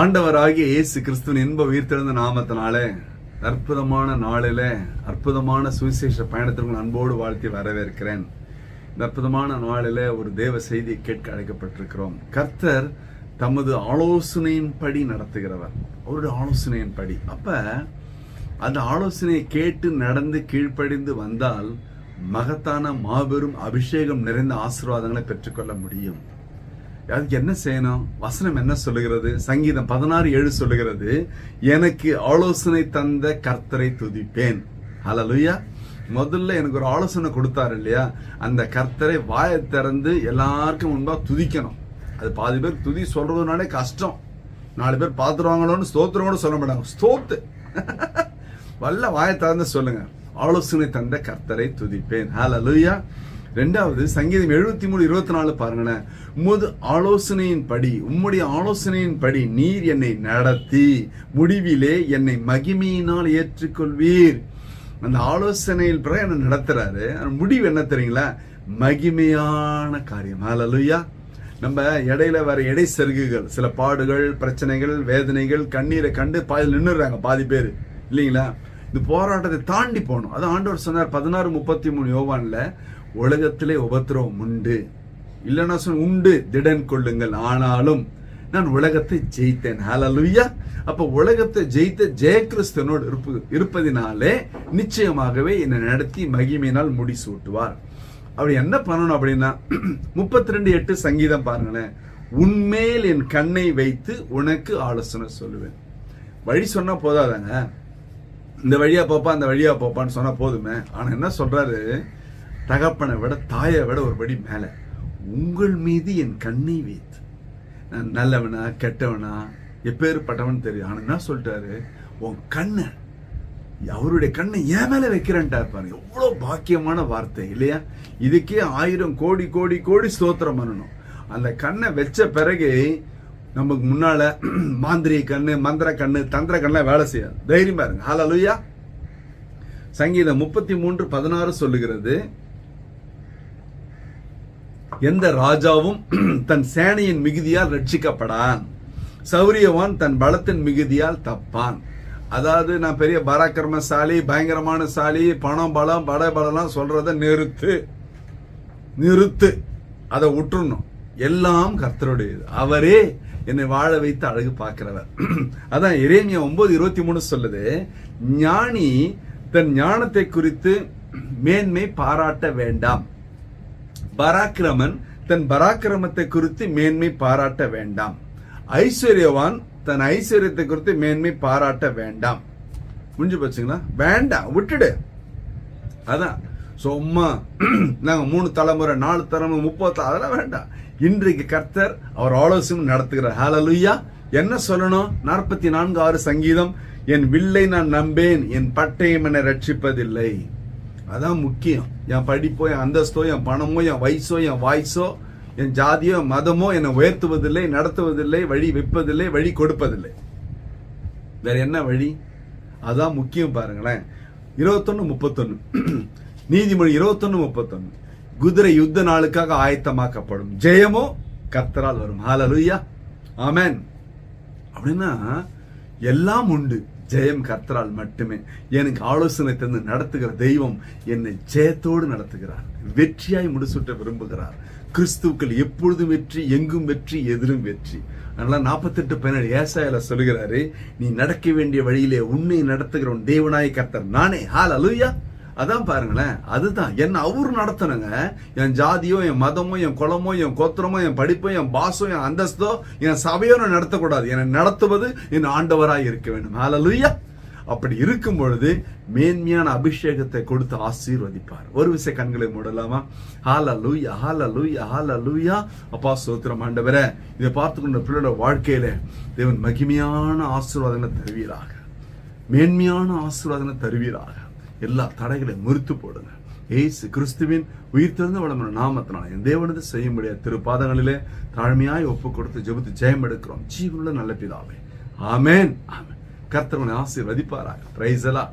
ஆண்டவராகிய இயேசு கிறிஸ்துவின் இன்ப உயிர்த்தெழுந்த நாமத்தினாலே அற்புதமான நாளிலே அற்புதமான சுவிசேஷ பயணத்திற்கு அன்போடு வாழ்த்தி வரவேற்கிறேன். இந்த அற்புதமான நாளிலே ஒரு தேவ செய்தியை கேட்க அழைக்கப்பட்டிருக்கிறோம். கர்த்தர் தமது ஆலோசனையின்படி நடத்துகிறவர். அவருடைய ஆலோசனையின்படி. அப்ப அந்த ஆலோசனையை கேட்டு நடந்து கீழ்ப்படிந்து வந்தால் மகத்தான மாபெரும் அபிஷேகம் நிறைந்த ஆசீர்வாதங்களை பெற்றுக்கொள்ள முடியும். அதுக்கு என்ன செய்யணும் வசனம் என்ன சொல்லுகிறது? சங்கீதம் பதினாறு ஏழு சொல்லுகிறது எனக்கு ஆலோசனை தந்த கர்த்தரை துதிப்பேன். ஹalleluya. முதல்ல எனக்கு ஒரு ஆலோசனை கொடுத்தாரு இல்லையா? அந்த கர்த்தரை வாயை திறந்து எல்லாருக்கும் முன்பாக துதிக்கணும். அது பாதி பேர் துதி சொல்றதுனாலே கஷ்டம். நாலு பேர் பார்த்துருவாங்களோன்னு ஸ்தோத்திரம் கூட சொல்ல மாட்டாங்க. ஸ்தோத்து. வல்ல வாயை திறந்து சொல்லுங்க. ஆலோசனை தந்த கர்த்தரை துதிப்பேன். ஹalleluya. ரெண்டாவது சங்கீதம் எழுபத்தி மூணு இருபத்தி நாலு பாருங்களேன். உமது ஆலோசனையின் படி உம்முடைய ஆலோசனையின் படி நீர் என்னை நடத்தி முடிவிலே என்னை மகிமையினால் ஏற்றுக்கொள்வீர். அந்த ஆலோசனையில் பிறகு என்ன நடத்துறாரு? முடிவு என்ன தெரியுங்களா? மகிமையான காரியம். ஹalleluya. நம்ம இடையில வர இடை செருகுகள் சில பாடுகள் பிரச்சனைகள் வேதனைகள் கண்ணீரை கண்டு பாதியில் நின்றுடுறாங்க பாதி பேர். இல்லைங்களா? இந்த போராட்டத்தை தாண்டி போகணும். அது ஆண்டவர் சொன்னார் பதினாறு முப்பத்தி மூணு யோவான்ல உலகத்திலே உபத்திரவம் உண்டு. இல்லைன்னா சொன்ன உண்டு திடன் கொள்ளுங்கள். ஆனாலும் நான் உலகத்தை ஜெயித்தேன். ஹalleluya அப்ப உலகத்தை ஜெயித்த ஜெயகிறிஸ்தனோடு இருப்பு இருப்பதினாலே நிச்சயமாகவே என்னை நடத்தி மகிமையினால் முடிசூட்டுவார் அப்படி என்ன பண்ணணும் அப்படின்னா முப்பத்தி ரெண்டு எட்டு சங்கீதம் பாருங்களேன். உண்மையில் என் கண்ணை வைத்து உனக்கு ஆலோசனை சொல்லுவேன். வழி சொன்னா போதாதாங்க. இந்த வழியா போப்பா அந்த வழியா போப்பான்னு சொன்னா போதுமே. ஆனா என்ன சொல்றாரு? தகப்பனை விட தாயை விட ஒரு படி மேலே. உங்கள் மீது என் கண்ணை வைத்து. நான் நல்லவனா கெட்டவனா எப்பேற்பட்டவன் தெரியும். ஆனால் என்ன சொல்லிட்டாரு? உன் கண்ணை அவருடைய கண்ணை ஏன் மேலே வைக்கிறேன்ட்டா பாருங்க. எவ்வளோ பாக்கியமான வார்த்தை இல்லையா? இதுக்கே ஆயிரம் கோடி கோடி கோடி ஸ்தோத்திரம் பண்ணணும். அந்த கண்ணை வச்ச பிறகு நமக்கு முன்னால மாந்திரிய கண்ணு மந்திர கண்ணு தந்திர கண்ணெலாம் வேலை செய்யாது. தைரியமா இருங்க. லுய்யா சங்கீதம் முப்பத்தி மூன்று பதினாறு சொல்லுகிறது எந்த ராஜாவும் தன் சேனையின் மிகுதியால் ரட்சிக்கப்படான். சௌரியவான் தன் பலத்தின் மிகுதியால் தப்பான். அதாவது நான் பெரிய பராக்கிரமசாலி பயங்கரமான சாலி பணம் பலம் பட பலம்லாம் சொல்றத நிறுத்து. நிறுத்து. அதை விட்டுறணும் எல்லாம் கர்த்தருடையது. அவரே என்னை வாழ வைத்து அழகு பார்க்கிறவர். அதான் இறைமையா ஒன்பது இருபத்தி மூணு சொல்லுது ஞானி தன் ஞானத்தை குறித்து மேன்மை பாராட்ட வேண்டாம். பராக்கிரமன் தன் பராக்கிரமத்தை குறித்து மேன்மை பாராட்ட வேண்டாம். ஐஸ்வர்யவான் தன் ஐஸ்வர்யத்தை குறித்து மேன்மை பாராட்ட வேண்டாம். முடிஞ்சு போச்சுங்களா? வேண்டாம் விட்டுடு. அதான். சும்மா நாங்க மூணு தலைமுறை நாலு தலைமுறை முப்பது அதெல்லாம் வேண்டாம். இன்றைக்கு கர்த்தர் அவர் ஆலோசனை நடத்துகிறார். ஹalleluya என்ன சொல்லணும்? நாற்பத்தி நான்கு ஆறு சங்கீதம் என் வில்லை நான் நம்பேன் என் பட்டயம் என ரட்சிப்பதில்லை. அதான் முக்கியம். என் படிப்போ என் அந்தஸ்தோ என் பணமோ என் வயசோ என் வாய்ஸோ என் ஜாதியோ மதமோ என்னை உயர்த்துவதில்லை நடத்துவதில்லை வழி வைப்பதில்லை வழி கொடுப்பதில்லை. வேற என்ன வழி? அதான் முக்கியம் பாருங்களேன். இருபத்தொன்னு முப்பத்தொன்னு. நீதிமொழி இருபத்தொன்னு முப்பத்தொன்னு. குதிரை யுத்த நாளுக்காக ஆயத்தமாக்கப்படும் ஜெயமோ கத்தரால் வரும். ஹாலலுயா ஆமேன் அப்படின்னா எல்லாம் உண்டு. ஜெயம் கர்த்தரால் மட்டுமே. எனக்கு ஆலோசனை தந்து நடத்துகிற தெய்வம் என்னை ஜெயத்தோடு நடத்துகிறார். வெற்றியாய் முடிசூட்ட விரும்புகிறார். கிறிஸ்துக்கள் எப்பொழுதும் வெற்றி எங்கும் வெற்றி எதிலும் வெற்றி. அதனால நாற்பத்தெட்டு பதினேழு ஏசாயில சொல்லுகிறாரு நீ நடக்க வேண்டிய வழியிலே உன்னை நடத்துகிற உன் தேவனாய் கர்த்தர் நானே. ஹால் அலுயா அதான் பாருங்களேன் அதுதான். என்ன அவரு நடத்தணுங்க? என் ஜாதியோ என் மதமோ என் குலமோ என் கோத்திரமோ என் படிப்போ என் பாசோ என் அந்தஸ்தோ என் சபையோ நடத்தக்கூடாது. என்னை நடத்துவது என் ஆண்டவராக இருக்க வேண்டும். ஹalleluya அப்படி இருக்கும் பொழுது மேன்மையான அபிஷேகத்தை கொடுத்து ஆசீர்வதிப்பார். ஒரு விஷய கண்களை மூடலாமா? ஹalleluya ஹalleluya ஹalleluya அப்பா சோத்திரம் ஆண்டவரே இதை பார்த்து கொண்ட பிள்ளையோட வாழ்க்கையில தேவன் மகிமையான ஆசீர்வாதங்களை தருவீராக. மேன்மையான ஆசீர்வாதங்களை தருவீராக. எல்லா தடைகளையும் முறித்து போடுங்க. ஏசு கிறிஸ்துவின் உயிர் திறந்த வளமான நாமத்தினால் என் தேவனது செய்ய முடியாத திருப்பாதங்களிலே தாழ்மையாய் ஒப்பு கொடுத்து ஜெபத்து ஜெயம் எடுக்கிறோம். ஜீவனுள்ள நல்ல பிதாவே. ஆமேன். ஆமேன். கர்த்தவனை ஆசீர்வதிப்பாராக. பிரைசலா